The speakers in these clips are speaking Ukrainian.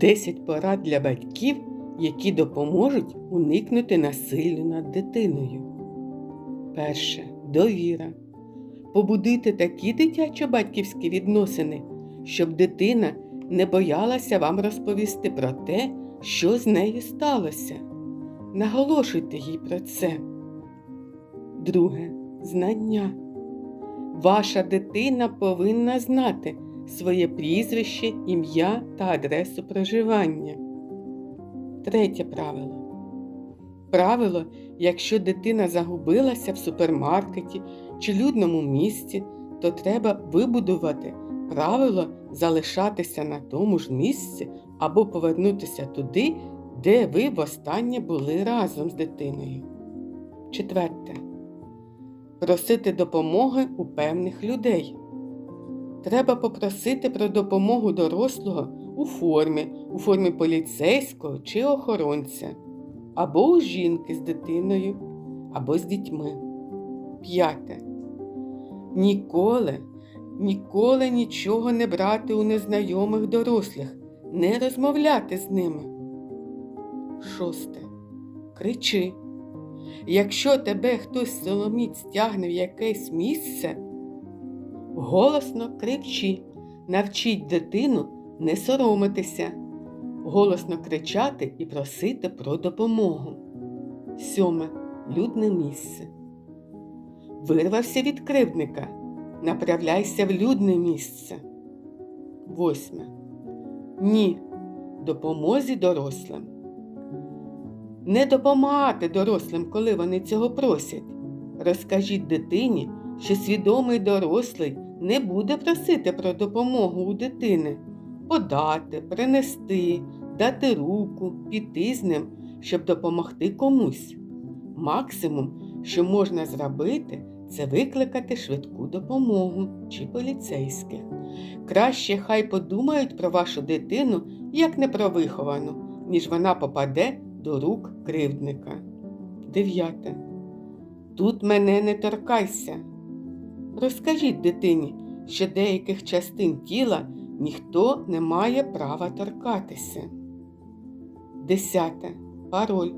10 порад для батьків, які допоможуть уникнути насиллю над дитиною. Перше довіра. Побудуйте такі дитячо-батьківські відносини, щоб дитина не боялася вам розповісти про те, що з нею сталося. Наголошуйте їй про це. Друге знання. Ваша дитина повинна знати своє прізвище, ім'я та адресу проживання. Третє правило. Правило, якщо дитина загубилася в супермаркеті чи людному місці, то треба вибудувати правило залишатися на тому ж місці або повернутися туди, де ви востаннє були разом з дитиною. Четверте. Просити допомоги у певних людей. Треба попросити про допомогу дорослого у формі, у формі поліцейського чи охоронця, або у жінки з дитиною, або з дітьми. П'яте. Ніколи, ніколи нічого не брати у незнайомих дорослих, не розмовляти з ними. Шосте. Кричи. Якщо тебе хтось соломіць стягне в якесь місце, голосно кричи, навчіть дитину не соромитися, голосно кричати і просити про допомогу. Сьоме. Людне місце. Вирвався від кривдника. Направляйся в людне місце. Восьме. Ні. Допомозі дорослим. Не допомагати дорослим, коли вони цього просять. Розкажіть дитині, що свідомий дорослий не буде просити про допомогу у дитини, подати, принести, дати руку, піти з ним, щоб допомогти комусь. Максимум, що можна зробити, це викликати швидку допомогу чи поліцейських. Краще хай подумають про вашу дитину як не про виховану, ніж вона попаде до рук кривдника. Дев'яте. Тут мене не торкайся. Розкажіть дитині, що деяких частин тіла ніхто не має права торкатися. Десяте. Пароль.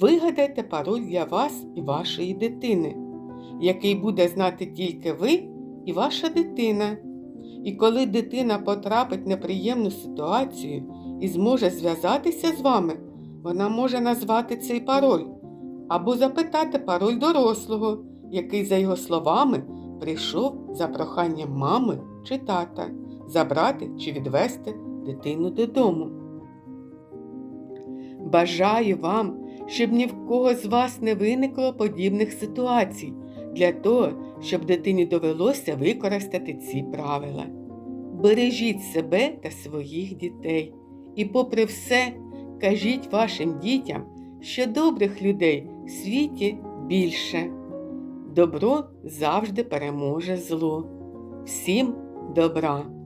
Вигадайте пароль для вас і вашої дитини, який буде знати тільки ви і ваша дитина. І коли дитина потрапить в неприємну ситуацію і зможе зв'язатися з вами, вона може назвати цей пароль або запитати пароль дорослого, який, за його словами, прийшов за проханням мами чи тата забрати чи відвести дитину додому. Бажаю вам, щоб ні в кого з вас не виникло подібних ситуацій для того, щоб дитині довелося використати ці правила. Бережіть себе та своїх дітей і, попри все, кажіть вашим дітям, що добрих людей в світі більше. Добро завжди переможе зло. Всім добра!